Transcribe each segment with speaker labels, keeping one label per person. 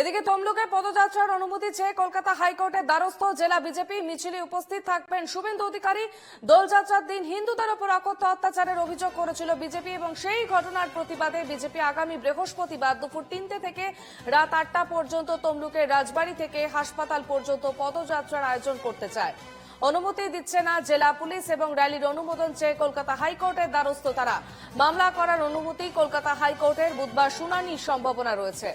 Speaker 1: এদিকে তমলুকে পদযাত্রার অনুমতি চেয়ে কলকাতা হাইকোর্টের দ্বারস্থ জেলা বিজেপি মিছিলে উপস্থিত থাকবেন শুভেন্দু অধিকারী। দোলযাত্রার দিন হিন্দুদের ওপর অকথ্য অত্যাচারের অভিযোগ করেছিল বিজেপি এবং সেই ঘটনার প্রতিবাদে বিজেপি আগামী বৃহস্পতিবার দুপুর তিনটে থেকে রাত আটটা পর্যন্ত তমলুকের রাজবাড়ী থেকে হাসপাতাল পর্যন্ত পদযাত্রার আয়োজন করতে চায়। অনুমতি দিচ্ছে না জেলা পুলিশ এবং র্যালির অনুমোদন চেয়ে কলকাতা হাইকোর্টের দ্বারস্থ তারা। মামলা করার অনুমতি কলকাতা হাইকোর্টের বুধবার শুনানির সম্ভাবনা রয়েছে।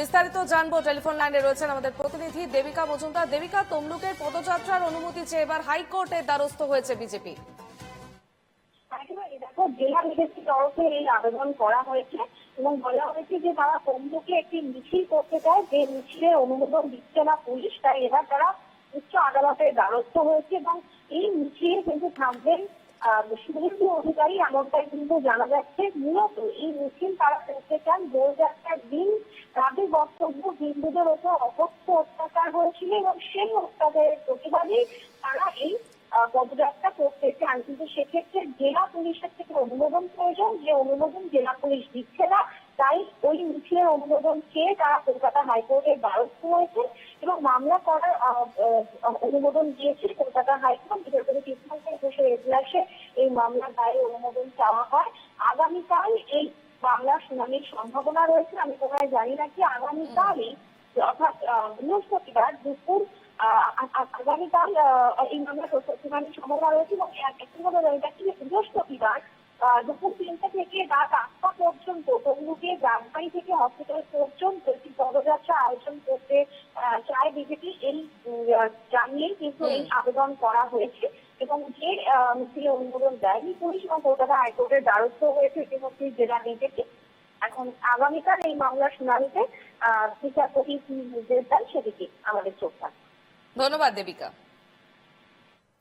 Speaker 1: বিস্তারিত জানব, টেলিফোন লাইনে রয়েছেন আমাদের প্রতিনিধি দেবিকা মজুমদার। দেবিকা, তমলুকের পদযাত্রার অনুমতি চেয়ে এবার হাইকোর্টের দ্বারস্থ হয়েছে বিজেপি।
Speaker 2: জেলা বিজেপির তরফে এই আবেদন করা হয়েছে এবং বলা হয়েছে যে তারা তমলুকে একটি মিছিল করতে চায়। যে অনুমোদন দিচ্ছে না পুলিশ, তাই এবার তারা উচ্চ আদালতের দ্বারস্থ হয়েছে এবং এই মিছিলে কিন্তু থাকবেন শুভেন্দু অধিকারী এমনটাই কিন্তু জানা যাচ্ছে। মূলত এই মিছিল তারা করতে চান। দোলযাত্রার দিন বক্তব্য হিন্দুদের ওপর অকথ্য অত্যাচার হয়েছিল এবং সেই অত্যাচারের প্রতিবাদে তারা এই পদযাত্রা করতে চান। কিন্তু সেক্ষেত্রে জেলা পুলিশের থেকে অনুমোদন প্রয়োজন। যে অনুমোদন জেলা পুলিশ দিচ্ছে না, তাই ওই মিছিলের অনুমোদন চেয়ে তারা কলকাতা হাইকোর্টের দ্বারস্থ হয়েছে এবং মামলা করার অনুমোদন দিয়েছে কলকাতা হাইকোর্ট। বিচারপতি কৃষ্ণকান্ত ঘোষের এজলাসে এই মামলার দায়ে অনুমোদন চাওয়া হয়। আগামীকাল এই মামলার শুনানির সম্ভাবনা রয়েছে আমি কোথায় জানি না কি আগামীকালই অর্থাৎ বৃহস্পতিবার দুপুর আগামীকাল এই মামলা শুনানির সম্ভাবনা রয়েছে এবং একটি হলো এটা কি বৃহস্পতিবার দুপুর তিনটে থেকে রাত আটটা পর্যন্ত তমলুকে গ্রামবাড়ি থেকে হসপিটাল পর্যন্ত একটি পদযাত্রা আয়োজন করতে চায় বিজেপি এই জানিয়েই কিন্তু এই আবেদন করা হয়েছে। এবং যে মিছিলে অনুমোদন দেয়নি, পুলিশ এবং কলকাতা হাইকোর্টের দ্বারস্থ হয়েছে ইতিমধ্যে জেলা নিজেকে এখন আগামীকাল এই মামলার শুনানিতে, আহ, বিচারপতি কি নির্দেশ দেন সেদিকে আমাদের চোখ
Speaker 1: ধন্যবাদ, দেবিকা।